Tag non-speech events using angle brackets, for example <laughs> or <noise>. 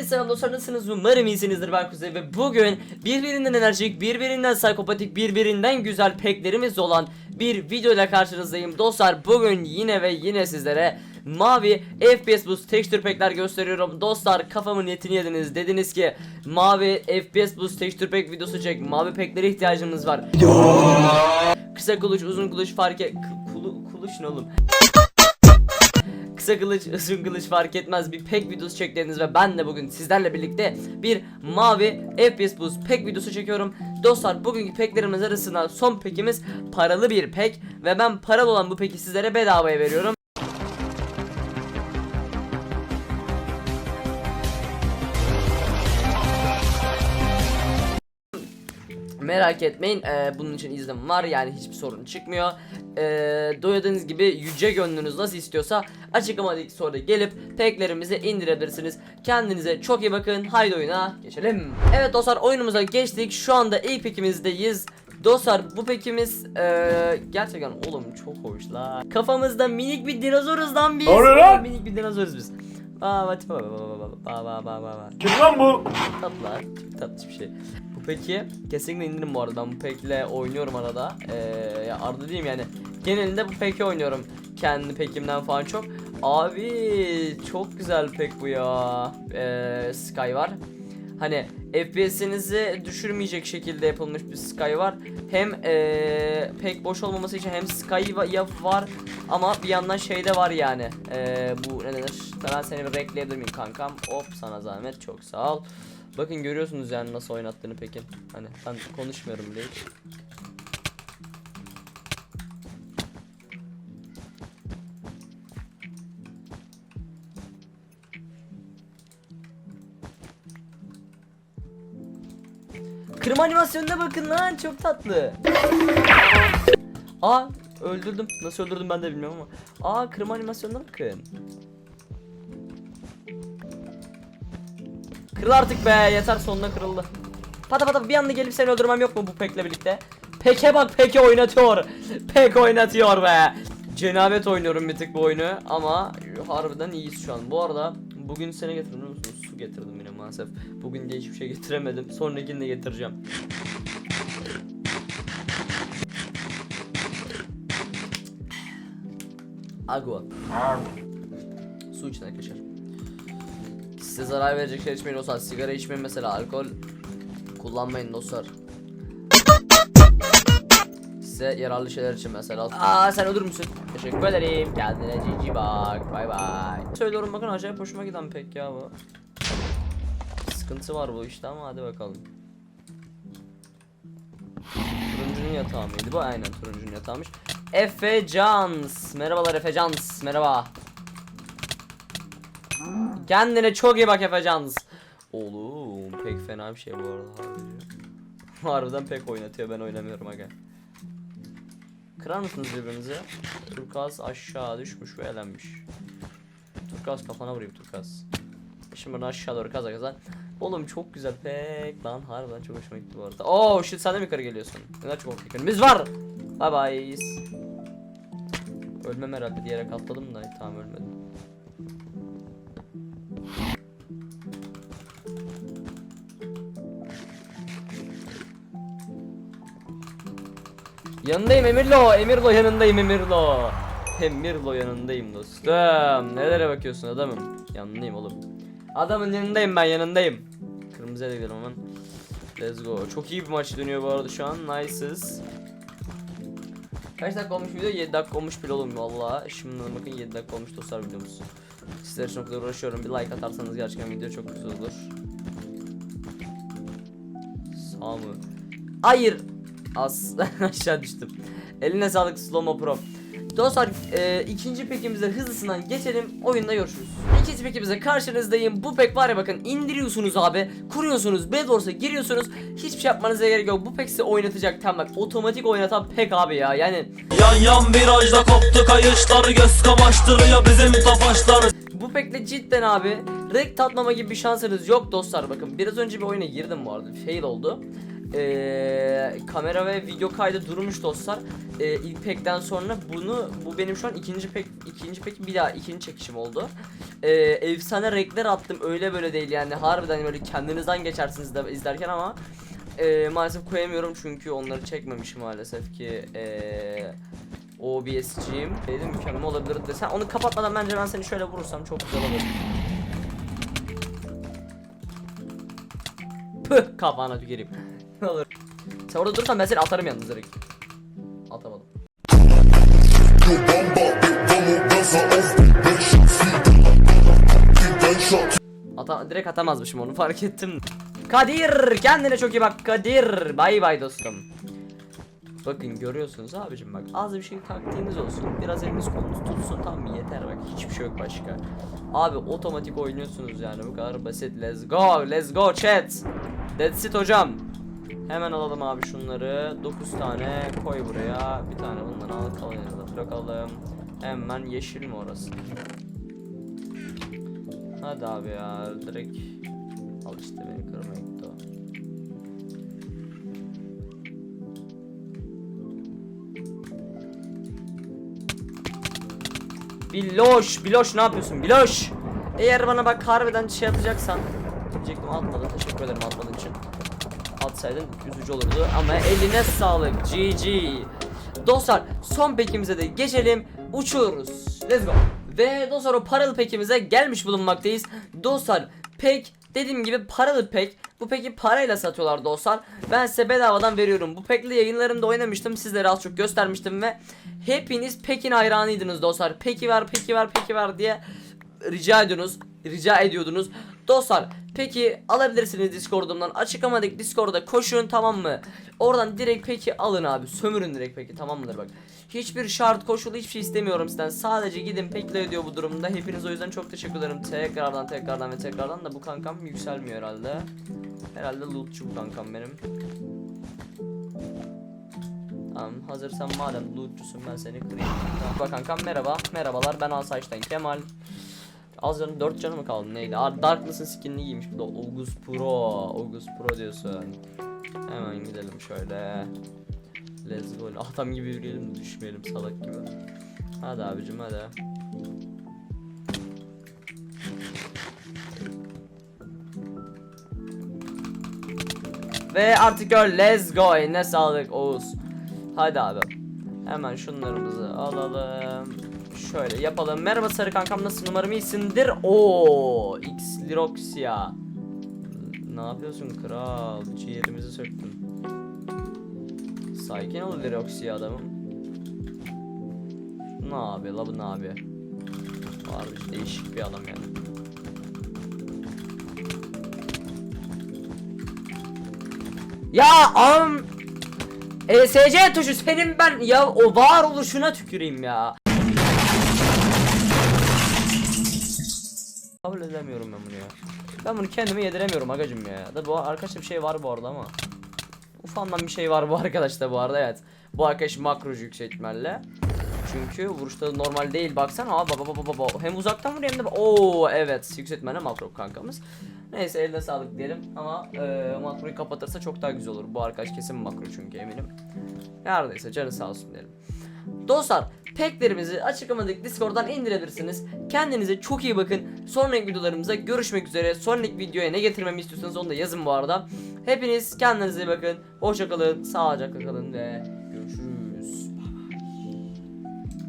Hepinize selam dostlar nasılsınız? Umarım iyisinizdir ben Kuzey ve bugün birbirinden enerjik birbirinden psikopatik birbirinden güzel peklerimiz olan bir video ile karşınızdayım. Dostlar bugün yine ve yine sizlere mavi FPS boost texture packler gösteriyorum. Dostlar kafamın etini yediniz. Dediniz ki mavi FPS boost texture pack videosu çek mavi packlere ihtiyacımız var. Kısa kılıç uzun kılıç fark et kulu, kuluç ne oğlum Kısa kılıç, <laughs> uzun kılıç fark etmez bir pek videosu çektiğiniz ve ben de bugün sizlerle birlikte bir mavi FPS Boost pek videosu çekiyorum. Dostlar bugünkü peklerimiz arasında son pekimiz paralı bir pek ve ben paralı olan bu peki sizlere bedavaya veriyorum. merak etmeyin. E, bunun için iznim var yani hiçbir sorun çıkmıyor. E, duyduğunuz gibi yüce gönlünüz nasıl istiyorsa açıklamadaki soruda gelip peklerimizi indirebilirsiniz. Kendinize çok iyi bakın. Haydi oyuna geçelim. Evet dostlar oyunumuza geçtik. Şu anda ilk pekimizdeyiz. Dostlar bu pekimiz ee, gerçekten oğlum çok hoş la. Kafamızda minik bir dinozoruz lan biz. Doğru lan. Minik bir dinozoruz biz. Baba baba baba baba baba baba baba. Kim lan bu? Tatlı, tatlı bir şey. Bu peki kesinlikle indirim bu arada. Bu pekle oynuyorum arada. Ee, ya arada diyeyim yani. Genelinde bu peki oynuyorum. Kendi pekimden falan çok. Abi çok güzel pek bu ya. Ee, Sky var. Hani FPS'inizi düşürmeyecek şekilde yapılmış bir Sky var. Hem ee, pek boş olmaması için hem Sky ya var ama bir yandan şey de var yani. Ee, bu ne denir? Ben seni bir rekleyebilir miyim kankam? Hop sana zahmet çok sağ ol. Bakın görüyorsunuz yani nasıl oynattığını peki. Hani ben konuşmuyorum bile hiç. Kırma animasyonuna bakın lan çok tatlı. Aa öldürdüm. Nasıl öldürdüm ben de bilmiyorum ama. Aa kırma animasyonuna bakın. Kırıl artık be yeter sonuna kırıldı. Pata pata bir anda gelip seni öldürmem yok mu bu pekle birlikte? Peke bak peke oynatıyor. Pek oynatıyor be. Cenabet oynuyorum bir tık bu oyunu ama harbiden iyiyiz şu an. Bu arada bugün seni getirdim biliyor musun? Su getirdim yine maalesef. Bugün de hiçbir şey getiremedim. Sonrakini de getireceğim. Agua. Su için arkadaşlar. Size zarar verecek şey içmeyin dostlar. Sigara içmeyin mesela alkol kullanmayın dostlar. Size yararlı şeyler için mesela. Aa sen ölür müsün? Teşekkür ederim. Kendine cici bak. Bay bay. Söylüyorum bakın acayip hoşuma giden pek ya bu. Sıkıntı var bu işte ama hadi bakalım. Turuncunun yatağı mıydı bu? Aynen turuncunun yatağıymış. Efe Cans. Merhabalar Efe Cans. Merhaba. Kendine çok iyi bak Efecans. Oğlum pek fena bir şey bu arada <laughs> harbiden. Pek oynatıyor ben oynamıyorum aga. Kırar mısınız birbirinizi? Turkaz aşağı düşmüş ve elenmiş. Turkaz kafana vurayım Turkaz. Şimdi bunu aşağı doğru kaza kaza. Oğlum çok güzel pek lan harbiden çok hoşuma gitti bu arada. Oo shit sen de mi yukarı geliyorsun? Neden çok yakınımız var? Bye bye. Ölmem herhalde diyerek atladım da tamam ölmedim. Yanındayım Emirlo, Emirlo yanındayım Emirlo. Emirlo yanındayım dostum. Nelere bakıyorsun adamım? Yanındayım oğlum. Adamın yanındayım ben yanındayım. Kırmızıya da gidelim hemen. Let's go. Çok iyi bir maç dönüyor bu arada şu an. Nice'ız. Kaç dakika olmuş video? 7 dakika olmuş bile oğlum valla. Şimdi bakın 7 dakika olmuş dostlar videomuz. Sizler için o kadar uğraşıyorum. Bir like atarsanız gerçekten video çok güzel olur. Sağ mı? Hayır. As <laughs> aşağı düştüm. Eline sağlık Slomo Pro. Dostlar e, ikinci pekimize hızlısından geçelim oyunda görüşürüz. İkinci pekimize karşınızdayım. Bu pek var ya bakın indiriyorsunuz abi. Kuruyorsunuz Bedwars'a giriyorsunuz. Hiçbir şey yapmanıza gerek yok. Bu pek size oynatacak tam bak otomatik oynatan pek abi ya yani. Yan yan virajda koptu kayışlar Göz kamaştırıyor bizim tofaşlar Bu pekle cidden abi renk tatmama gibi bir şansınız yok dostlar bakın biraz önce bir oyuna girdim arada fail oldu Ee, kamera ve video kaydı durmuş dostlar. Ee, ilk pekten sonra bunu bu benim şu an ikinci pek ikinci pek bir daha ikinci çekişim oldu. Ee, efsane renkler attım öyle böyle değil yani harbiden böyle kendinizden geçersiniz de izlerken ama ee, maalesef koyamıyorum çünkü onları çekmemişim maalesef ki ee, OBS'ciyim. Dedim mükemmel olabilir de sen onu kapatmadan bence ben seni şöyle vurursam çok güzel olur. Püh kafana tüküreyim. <laughs> olur. Sen orada durursan ben seni atarım yalnız direkt. Atamadım. Ata direkt atamazmışım onu fark ettim. Kadir kendine çok iyi bak Kadir. Bay bay dostum. Bakın görüyorsunuz abicim bak az bir şey taktiğiniz olsun. Biraz eliniz kolunuz tutsun mı yeter bak hiçbir şey yok başka. Abi otomatik oynuyorsunuz yani bu kadar basit. Let's go let's go chat. That's it hocam. Hemen alalım abi şunları. 9 tane koy buraya. Bir tane bundan al kalanını da bırakalım. Hemen yeşil mi orası? Hadi abi ya direkt al işte beni gitti o. Biloş, Biloş ne yapıyorsun? Biloş! Eğer bana bak harbiden şey atacaksan diyecektim atmadın. Teşekkür ederim atmadığın için. Atsaydın üzücü olurdu ama eline sağlık. GG. Dostlar son pekimize de geçelim. Uçuyoruz. Let's go. Ve dostlar o paralı pekimize gelmiş bulunmaktayız. Dostlar pek dediğim gibi paralı pek. Bu peki parayla satıyorlar dostlar. Ben size bedavadan veriyorum. Bu pekli yayınlarımda oynamıştım. Sizlere az çok göstermiştim ve hepiniz Pekin hayranıydınız dostlar. Peki ver, peki ver, peki ver diye rica ediyorsunuz. Rica ediyordunuz. Dostlar peki alabilirsiniz Discord'umdan. Açıklamadaki Discord'a koşun tamam mı? Oradan direkt peki alın abi. Sömürün direkt peki tamam mıdır bak. Hiçbir şart koşulu hiçbir şey istemiyorum sizden. Sadece gidin pekle ödüyor bu durumda. Hepiniz o yüzden çok teşekkür ederim. Tekrardan tekrardan ve tekrardan da bu kankam yükselmiyor herhalde. Herhalde lootçu bu kankam benim. Tamam hazırsan madem lootçusun ben seni kırayım. Bak kankam merhaba. Merhabalar ben Asayiş'ten Kemal. Az canım 4 canı mı kaldı neydi? Darkness'ın skinini giymiş bu da August Pro. August Pro diyorsun. Hemen gidelim şöyle. Let's go. Adam gibi yürüyelim düşmeyelim salak gibi. Hadi abicim hadi. Ve artık öyle let's go. Ne sağlık Oğuz. Hadi abi. Hemen şunlarımızı alalım. Şöyle yapalım. Merhaba sarı kankam nasıl numaram iyisindir? Oo, X Liroxia. Ne yapıyorsun kral? Ciğerimizi söktün. Sakin ol Liroxia adamım. Ne abi la bu ne abi? Harbi değişik bir adam yani. Ya am ESC tuşu senin ben ya o varoluşuna tüküreyim ya. Kabul edemiyorum ben bunu ya. Ben bunu kendime yediremiyorum agacım ya. Da bu arkadaşta bir şey var bu arada ama. Ufandan bir şey var bu arkadaşta bu arada evet. Bu arkadaş makrocu yüksek ihtimalle. Çünkü vuruşta normal değil baksana abi baba baba baba hem uzaktan vuruyor hem de Oo evet yüksek ihtimalle makro kankamız. Neyse eline sağlık diyelim ama e, makroyu kapatırsa çok daha güzel olur. Bu arkadaş kesin makro çünkü eminim. Her neyse canı sağ olsun diyelim. Dostlar peklerimizi açıklamadaki Discord'dan indirebilirsiniz. Kendinize çok iyi bakın. Sonraki videolarımızda görüşmek üzere. Sonraki videoya ne getirmemi istiyorsanız onu da yazın bu arada. Hepiniz kendinize iyi bakın. Hoşça kalın, sağlıcakla kalın ve